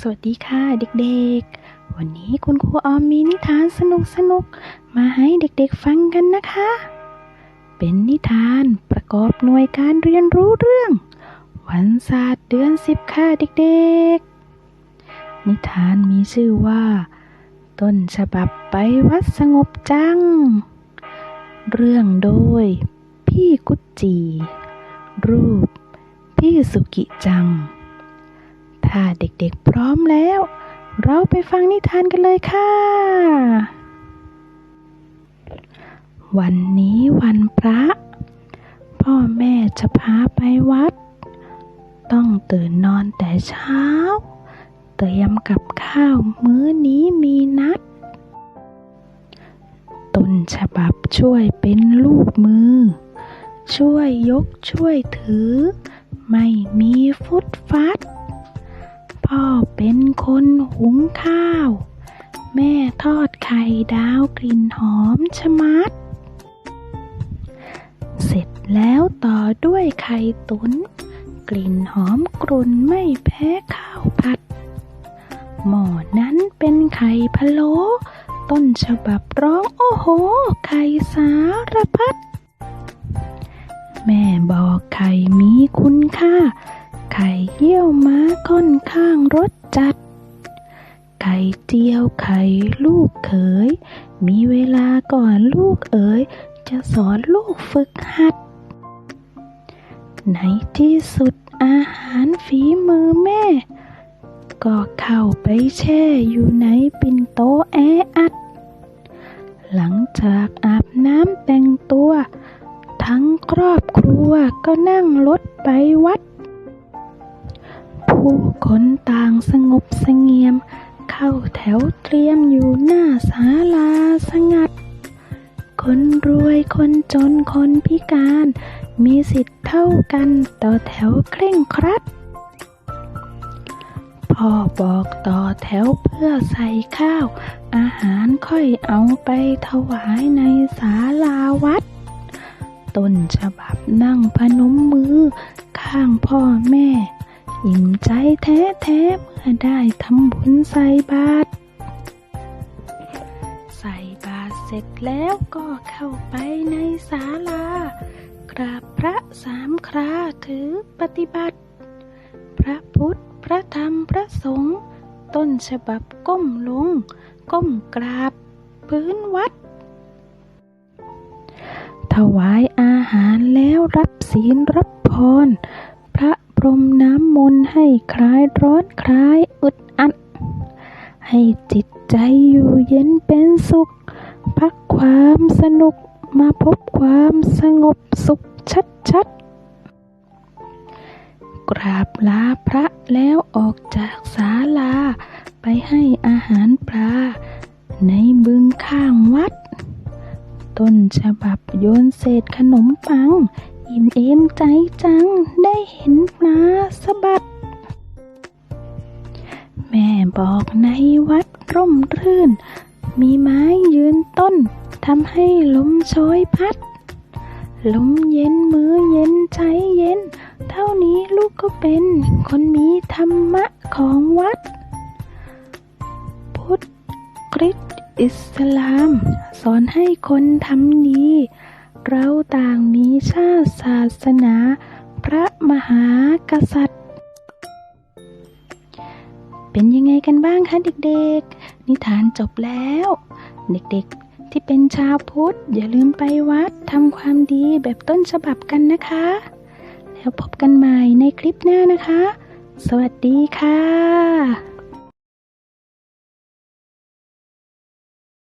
สวัสดีค่ะเด็กๆ วันนี้คุณครูออมมีนิทานสนุกๆมาให้เด็กๆฟังกันนะคะ เป็นนิทานประกอบหน่วยการเรียนรู้เรื่อง วันศาสตร์เดือนสิบค่ะเด็กๆ นิทานมีชื่อว่า ต้นฉบับไปวัดสงบจัง เรื่องโดย พี่กุจจี รูป พี่สุกิจัง ถ้าเด็กๆพร้อมแล้ว เราไปฟังนิทานกันเลยค่ะ วันนี้วันพระ พ่อแม่จะพาไปวัด ต้องตื่นนอนแต่เช้า เตรียมกับข้าวมื้อนี้มีนัด ต้นฉบับช่วยเป็นลูกมือ ช่วยยกช่วยถือ ไม่มีฟุดฟัด พ่อเป็นคนหุงข้าว แม่ทอดไข่ดาวกลิ่นหอมชะมัด เสร็จแล้วต่อด้วยไข่ตุน กลิ่นหอมกรุ่นไม่แพ้ข้าวผัด หม้อนั้นเป็นไข่พะโล้ต้นฉบับร้องโอ้โห ไข่สารพัด แม่บอกไข่มีคุณค่า ไข่เยี่ยวม้าค่อนข้างรสจัด ไข่เจียวไข่ลูกเขย มีเวลาก่อนลูกเอ๋ย จะสอนลูกฝึกหัด ในที่สุดอาหารฝีมือแม่ ก็เข้าไปแช่อยู่ในปิ่นโตแออัด หลังจากอาบน้ำแต่งตัว ทั้งครอบครัวก็นั่งรถไปวัด ผู้คนต่างสงบสงี่ยม เข้าแถวเตรียมอยู่หน้าศาลาสงัด คนรวยคนจนคนพิการ มีสิทธิ์เท่ากันต่อแถวเคร่งครัดพ่อบอกต่อแถวเพื่อใส่ข้าว อาหารค่อยเอาไปถวายในศาลาวัด ต้นฉบับนั่งพนมมือข้างพ่อแม่ อิ่มใจแท้แท้ๆเมื่อได้ทำบุญใส่บาตรใส่บาตรเสร็จแล้วก็เข้าไปในศาลากราบพระสามคราถือปฏิบัติ พระพุทธ พระธรรมพระสงฆ์ต้นฉบับก้มลง ก้มกราบ พื้นวัด ถวายอาหารแล้วรับศีลรับพร พรมน้ำมนต์ให้คลายร้อนคลายอึดอัด ให้จิตใจอยู่เย็นเป็นสุข พักความสนุกมาพบความสงบสุขชัดๆ กราบลาพระแล้วออกจากศาลา ไปให้อาหารปลา ในบึงข้างวัด ต้นฉบับโยนเศษขนมปัง อิ่มเอมใจจังได้เห็นปลาสะบัด แม่บอกในวัดร่มรื่น มีไม้ยืนต้นทำให้ลมโชยพัด ลมเย็นมือเย็นใจเย็น เท่านี้ลูกก็เป็น คนมีธรรมะของวัด พุทธคริสต์อิสลาม สอนให้คนทำดี เราต่างมีชาติศาสนา พระมหากษัตริย์ เป็นยังไงกันบ้างคะเด็กๆ นิทานจบแล้ว เด็กๆที่เป็นชาวพุทธ อย่าลืมไปวัดทำความดีแบบต้นฉบับกันนะคะ แล้วพบกันใหม่ในคลิปหน้านะคะ สวัสดีค่ะ